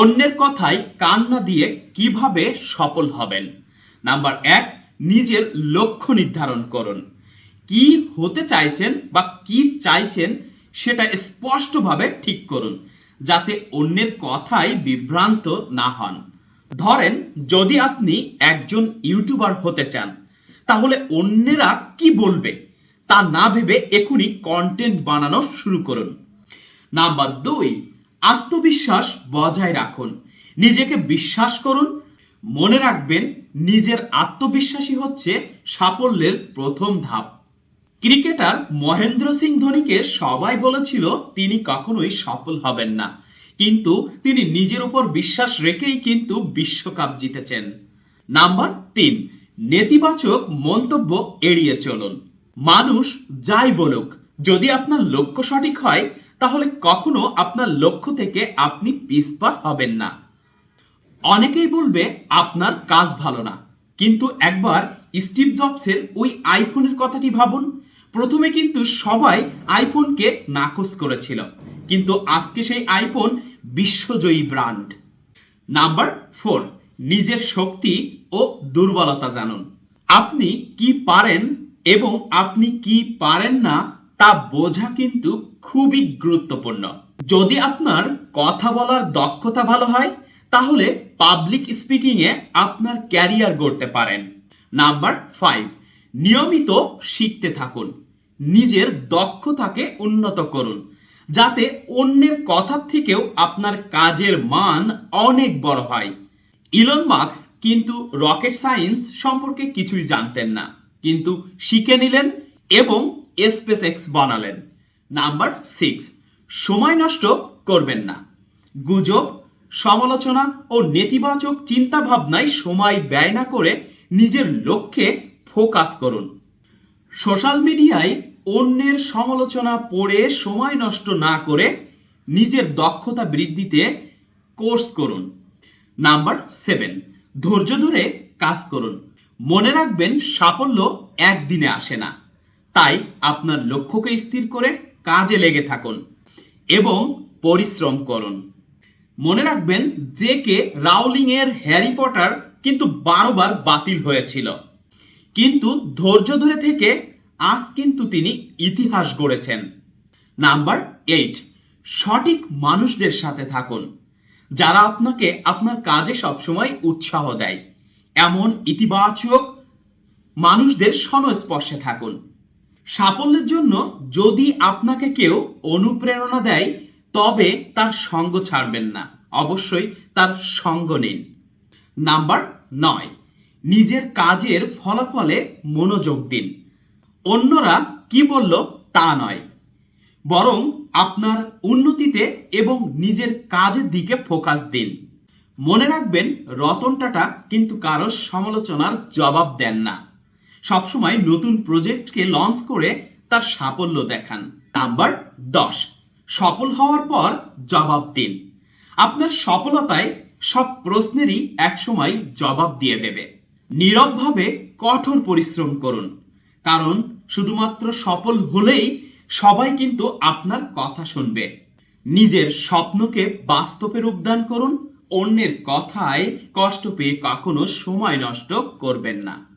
অন্যের কথায় কান না দিয়ে কীভাবে সফল হবেন? নাম্বার এক, নিজের লক্ষ্য নির্ধারণ করুন। কি হতে চাইছেন বা কি চাইছেন সেটা স্পষ্টভাবে ঠিক করুন, যাতে অন্যের কথায় বিভ্রান্ত না হন। ধরেন, যদি আপনি একজন ইউটিউবার হতে চান, তাহলে অন্যেরা কি বলবে তা না ভেবে এখনই কন্টেন্ট বানানো শুরু করুন। নাম্বার দুই আত্মবিশ্বাস বজায় রাখুন। নিজেকে বিশ্বাস করুন। মনে রাখবেন, নিজের আত্মবিশ্বাসী হচ্ছে সাফল্যের প্রথম ধাপ। ক্রিকেটার মহেন্দ্র সিং ধোনিকে সবাই বলেছিল তিনি কখনোই সফল হবেন না। কিন্তু তিনি নিজের উপর বিশ্বাস রেখেই কিন্তু বিশ্বকাপ জিতেছেন। নাম্বার তিন, নেতিবাচক মন্তব্য এড়িয়ে চলুন। মানুষ যাই বলুক, যদি আপনার লক্ষ্য সঠিক হয় তাহলে কখনো আপনার লক্ষ্য থেকে আপনি পিছপা হবেন না। অনেকেই বলবে, আপনার কাজ ভালো না। কিন্তু একবার স্টিভ জবসের ওই আইফোনের কথাটি ভাবুন। প্রথমে কিন্তু সবাই আইফোনকে নাকচ করেছিল, কিন্তু আজকে সেই আইফোন বিশ্বজয়ী ব্র্যান্ড। নাম্বার ফোর, নিজের শক্তি ও দুর্বলতা জানুন। আপনি কি পারেন এবং আপনি কি পারেন না তা বোঝা কিন্তু খুবই গুরুত্বপূর্ণ। যদি আপনার কথা বলার দক্ষতা ভালো হয়, তাহলে পাবলিক স্পিকিং এ আপনার ক্যারিয়ার গড়তে পারেন। নাম্বার ফাইভ নিয়মিত শিখতে থাকুন। নিজের দক্ষতাকে উন্নত করুন, যাতে অন্যের কথার থেকেও আপনার কাজের মান অনেক বড় হয়। ইলন মার্কস কিন্তু রকেট সায়েন্স সম্পর্কে কিছুই জানতেন না, কিন্তু শিখে নিলেন এবং স্পেস এক্স বানালেন। নাম্বার সিক্স সময় নষ্ট করবেন না। গুজব, সমালোচনা ও নেতিবাচক চিন্তা ভাবনায় সময় ব্যয় না করে নিজের লক্ষ্যে ফোকাস করুন। সোশ্যাল মিডিয়ায় অন্যের সমালোচনা পড়ে সময় নষ্ট না করে নিজের দক্ষতা বৃদ্ধিতে কোর্স করুন। নাম্বার সেভেন ধৈর্য ধরে কাজ করুন। মনে রাখবেন সাফল্য একদিনে আসে না। তাই আপনার লক্ষ্যকে স্থির করে কাজে লেগে থাকুন এবং পরিশ্রম করুন। মনে রাখবেন যে কে রাউলিং এর হ্যারি পটার কিন্তু বারবার বাতিল হয়েছিল। কিন্তু ধৈর্য ধরে থেকে আজ কিন্তু তিনি ইতিহাস গড়েছেন। নাম্বার এইট, সঠিক মানুষদের সাথে থাকুন। যারা আপনাকে আপনার কাজে সবসময় উৎসাহ দেয়। এমন ইতিবাচক মানুষদের সংস্পর্শে থাকুন। সাফল্যের জন্য যদি আপনাকে কেউ অনুপ্রেরণা দেয়, তবে তার সঙ্গ ছাড়বেন না। অবশ্যই তার সঙ্গ নিন। নাম্বার নয়, নিজের কাজের ফলাফলে মনোযোগ দিন। অন্যরা কি বলল তা নয়, বরং আপনার উন্নতিতে এবং নিজের কাজের দিকে ফোকাস দিন। মনে রাখবেন, রতন টাটা কিন্তু কারও সমালোচনার জবাব দেন না। সবসময় নতুন প্রজেক্টকে লঞ্চ করে তার সাফল্য দেখান। নাম্বার দশ, সফল হওয়ার পর জবাব দিন। আপনার সফলতায় সব প্রশ্নেরই একসময় জবাব দিয়ে দেবে। নীরবভাবে কঠোর পরিশ্রম করুন। কারণ শুধুমাত্র সফল হলেই সবাই কিন্তু আপনার কথা শুনবে। নিজের স্বপ্নকে বাস্তবে রূপদান করুন, অন্যের কথায় কষ্ট পেয়ে কখনো সময় নষ্ট করবেন না।